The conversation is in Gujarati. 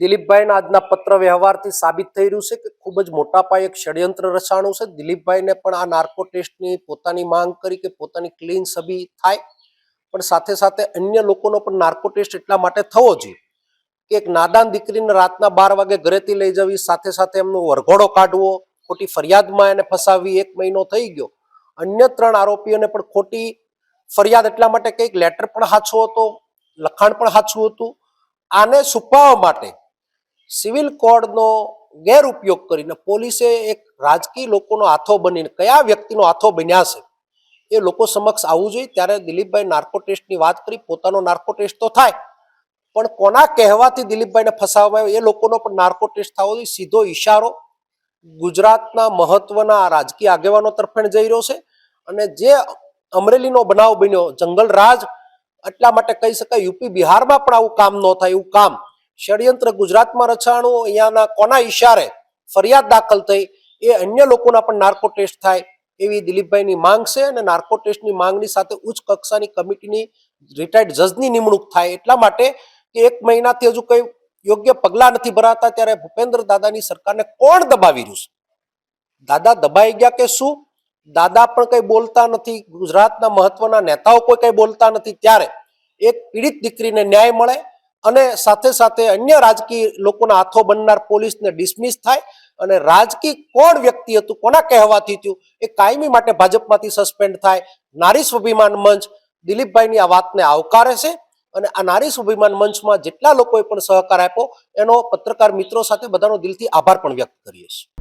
દિલીપભાઈના આજના પત્ર વ્યવહારથી સાબિત થઈ રહ્યું છે કે ખૂબ જ મોટા પાયે એક ષડયંત્ર રચાણું છે. દિલીપભાઈને પણ આ નાર્કો ટેસ્ટની પોતાની માંગ કરી કે પોતાની ક્લીન સભી થાય. પણ સાથે સાથે અન્ય લોકોનો પણ નાર્કો ટેસ્ટ એટલા માટે થવો જોઈએ કે એક નાદાન દીકરીને રાતના બાર વાગે ઘરેથી લઈ જવી, સાથે સાથે એમનો વરઘોડો કાઢવો, ખોટી ફરિયાદમાં એને ફસાવી એક મહિનો થઈ ગયો. અન્ય ત્રણ આરોપીઓને પણ ખોટી ફરિયાદ એટલા માટે કંઈક લેટર પણ સાચો હતો, લખાણ પણ સાચું હતું. આને છુપાવવા માટે સિવિલ કોડનો ગેરઉપયોગ કરીને પોલીસે એક રાજકીય લોકોનો હાથો બનીને, કયા વ્યક્તિનો હાથો બન્યા છે, એ લોકો સમક્ષ આવવું જોઈએ. ત્યારે દિલીપભાઈ નાર્કો ટેસ્ટની વાત કરી, પોતાનો નાર્કો ટેસ્ટ તો થાય, પણ કોના કહેવાથી દિલીપભાઈને ફસાવવામાં આવ્યો, એ લોકોનો પણ નાર્કો ટેસ્ટ થવો જોઈએ. સીધો ઈશારો ગુજરાતના મહત્વના રાજકીય આગેવાનો તરફેણ જઈ રહ્યો છે અને જે અમરેલીનો બનાવ બન્યો, જંગલ રાજ, એટલા માટે કહી શકાય યુપી બિહારમાં પણ આવું કામ ન થાય, એવું કામ ષડયંત્ર ગુજરાતમાં રચાણું અહીંયાના કોના ઈશારે ફરિયાદ દાખલ થઈ, એ અન્ય લોકોના પણ નાર્કો ટેસ્ટ થાય એવી દિલીપભાઈની માંગ છે અને નાર્કો ટેસ્ટની માંગની સાથે ઉચ્ચ કક્ષાની કમિટીની રિટાયર્ડ જજની નિમણૂક થાય એટલા માટે કે એક મહિનાથી હજુ કઈ યોગ્ય પગલાં નથી ભરાતા ત્યારે ભૂપેન્દ્ર દાદાની સરકારને કોણ દબાવી રહ્યું છે? દાદા દબાઈ ગયા કે શું? દાદા પણ કઈ બોલતા નથી, ગુજરાતના મહત્વના નેતાઓ કોઈ કઈ બોલતા નથી, ત્યારે એક પીડિત દીકરીને ન્યાય મળે અને સાથે સાથે અન્ય રાજકીય લોકોના હાથો બનનાર પોલીસને ડિસમિસ થાય અને રાજકીય કોણ વ્યક્તિ હતું, કોના કહેવાથી થયું, એ કાયમી માટે ભાજપમાંથી સસ્પેન્ડ થાય. નારી સ્વાભિમાન મંચ દિલીપભાઈની આ વાતને આવકારે છે અને આ નારી સ્વાભિમાન મંચમાં જેટલા લોકોએ પણ સહકાર આપ્યો, એનો પત્રકાર મિત્રો સાથે બધાનો દિલથી આભાર પણ વ્યક્ત કરીએ છીએ.